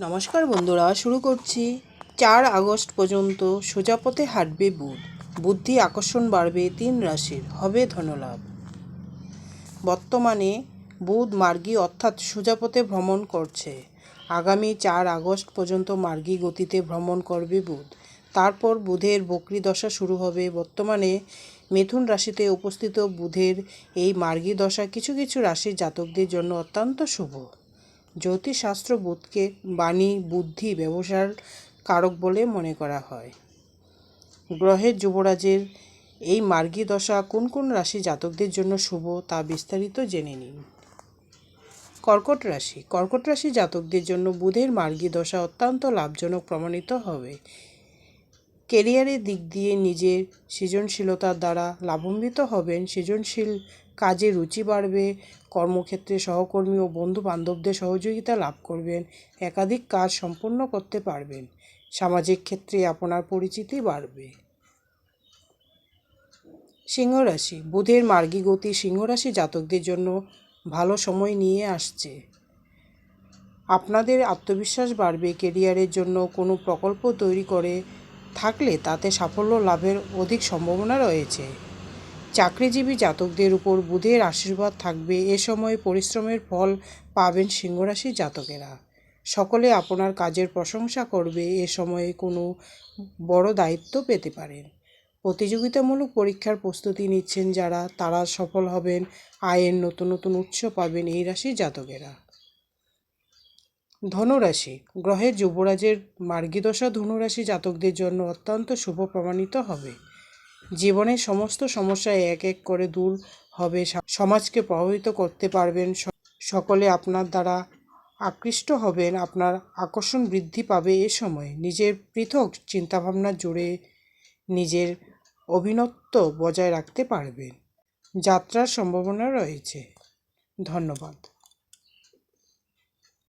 নমস্কার বন্ধুরা, শুরু করছি। চার আগস্ট পর্যন্ত সোজাপথে হাঁটবে বুধ। বুদ্ধি আকর্ষণ বাড়বে তিন রাশির, হবে ধনলাভ। বর্তমানে বুধ মার্গী অর্থাৎ সোজাপথে ভ্রমণ করছে। আগামী চার আগস্ট পর্যন্ত মার্গী গতিতে ভ্রমণ করবে বুধ। তারপর বুধের বক্রী দশা শুরু হবে। বর্তমানে মিথুন রাশিতে উপস্থিত বুধের এই মার্গী দশা কিছু কিছু রাশির জাতকদের জন্য অত্যন্ত শুভ। জ্যোতিষশাস্ত্র বুধকে বাণী, বুদ্ধি, ব্যবসার কারক বলে মনে করা হয়। গ্রহের যুবরাজের এই মার্গী দশা কোন কোন রাশি জাতকদের জন্য শুভ তা বিস্তারিত জেনে নিন। কর্কট রাশি। কর্কট রাশি জাতকদের জন্য বুধের মার্গী দশা অত্যন্ত লাভজনক প্রমাণিত হবে। কেরিয়ারের দিক দিয়ে নিজের সৃজনশীলতার দ্বারা লাভান্বিত হবেন সৃজনশীল কাজে রুচি বাড়বে, কর্মক্ষেত্রে সহকর্মী ও বন্ধু বান্ধবদের সহযোগিতা লাভ করবেন, একাধিক কাজ সম্পন্ন করতে পারবেন। সামাজিক ক্ষেত্রে আপনার পরিচিতি বাড়বে। সিংহ রাশি বুধের মার্গী গতি সিংহ রাশি জাতকদের জন্য ভালো সময় নিয়ে আসছে। আপনাদের আত্মবিশ্বাস বাড়বে, কেরিয়ারের জন্য কোনো প্রকল্প তৈরি করে থাকলে তাতে সাফল্য লাভের অধিক সম্ভাবনা রয়েছে। চাকরিজীবী জাতকদের উপর বুধের আশীর্বাদ থাকবে। এ সময় পরিশ্রমের ফল পাবেন সিংহরাশি জাতকেরা। সকলে আপনার কাজের প্রশংসা করবে। এ সময়ে কোনো বড় দায়িত্ব পেতে পারেন। প্রতিযোগিতামূলক পরীক্ষার প্রস্তুতি নিচ্ছেন যারা, তারা সফল হবেন, আয়ের নতুন নতুন উৎস পাবেন এই রাশি জাতকেরা। ধনুরাশি, গ্রহের যুবরাজের মার্গীদশা ধনুরাশি জাতকদের জন্য অত্যন্ত শুভ প্রমাণিত হবে। জীবনের সমস্ত সমস্যা এক এক করে দূর হবে। সমাজকে প্রভাবিত করতে পারবেন। সকলে আপনার দ্বারা আকৃষ্ট হবেন। আপনার আকর্ষণ বৃদ্ধি পাবে এ সময়। নিজের পৃথক চিন্তাভাবনা জুড়ে নিজের অভিনত্ব বজায় রাখতে পারবেন। যাত্রার সম্ভাবনা রয়েছে। ধন্যবাদ।